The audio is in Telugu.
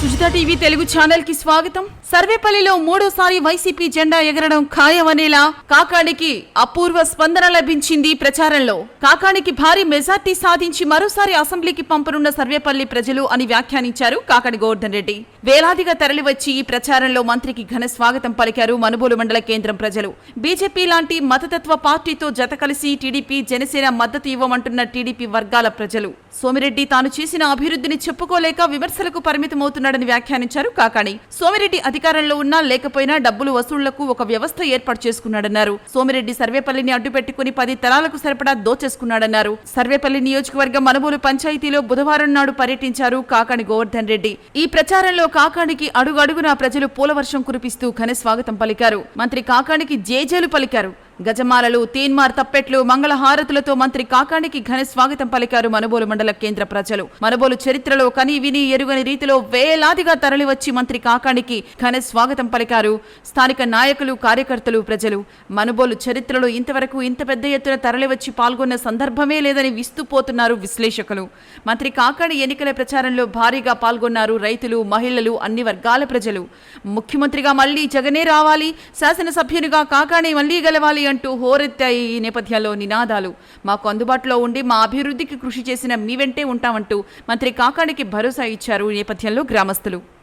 సుజిత టీవీ తెలుగు ఛానల్కి స్వాగతం. సర్వేపల్లిలో మూడోసారి వైసీపీ జెండా ఎగరడం ఖాయమనేలా కాకానికి అపూర్వ స్పందన లభించింది ప్రచారంలో. కాకాణికి భారీ మెజార్టీ సాధించి మరోసారి అసెంబ్లీకి పంపనున్న సర్వేపల్లి ప్రజలు అని వ్యాఖ్యానించారు కాకాని గోవర్ధన్ రెడ్డి. వేలాదిగా తరలివచ్చి ఈ ప్రచారంలో మంత్రికి ఘన స్వాగతం పలికారు మనుబోలు మండల కేంద్రం ప్రజలు. బీజేపీ లాంటి మతతత్వ పార్టీతో జత కలిసి టీడీపీ జనసేన మద్దతు ఇవ్వమంటున్న టీడీపీ వర్గాల ప్రజలు. సోమిరెడ్డి తాను చేసిన అభివృద్ధిని చెప్పుకోలేక విమర్శలకు చేస్తున్నాడని వ్యాఖ్యానించారు కాకాణి. సోమిరెడ్డి అధికారంలో ఉన్నా లేకపోయినా డబ్బులు వసూళ్ళకు ఒక వ్యవస్థ ఏర్పాటు చేసుకున్నాడన్నారు. సోమిరెడ్డి సర్వేపల్లిని అడ్డుపెట్టుకుని పది తరాలకు సరిపడా దోచేసుకున్నాడన్నారు. సర్వేపల్లి నియోజకవర్గం మనుబోలు పంచాయతీలో బుధవారం నాడు పర్యటించారు కాకాణి గోవర్ధన్ రెడ్డి. ఈ ప్రచారంలో కాకానికి అడుగడుగునా ప్రజలు పూలవర్షం కురిపిస్తూ ఘన స్వాగతం పలికారు. మంత్రి కాకాణికి జేజేలు పలికారు. గజమాలలు తీన్మార్ తప్పెట్లు మంగళహారతులతో మంత్రి కాకానికి ఘన స్వాగతం పలికారు మనుబోలు మండల కేంద్ర ప్రజలు. మనుబోలు చరిత్రలో కని విని ఎరుగని రీతిలో వేలాదిగా తరలివచ్చి మంత్రి కాకాణికి ఘన స్వాగతం పలికారు. స్థానిక నాయకులు కార్యకర్తలు ప్రజలు. మనుబోలు చరిత్రలో ఇంతవరకు ఇంత పెద్ద ఎత్తున తరలివచ్చి పాల్గొన్న సందర్భమే లేదని విస్తుపోతున్నారు విశ్లేషకులు. మంత్రి కాకాణి ఎన్నికల ప్రచారంలో భారీగా పాల్గొన్నారు రైతులు మహిళలు అన్ని వర్గాల ప్రజలు. ముఖ్యమంత్రిగా మళ్ళీ జగనే రావాలి శాసనసభ్యునిగా కాకాణి మళ్ళీ గెలవాలి అంటూ హోరెత్తాయి ఈ నేపథ్యంలో నినాదాలు. మాకు అందుబాటులో ఉండి మా అభివృద్ధికి కృషి చేసిన మీ వెంటే ఉంటామంటూ మంత్రి కాకాడికి భరోసా ఇచ్చారు ఈ నేపథ్యంలో గ్రామస్తులు.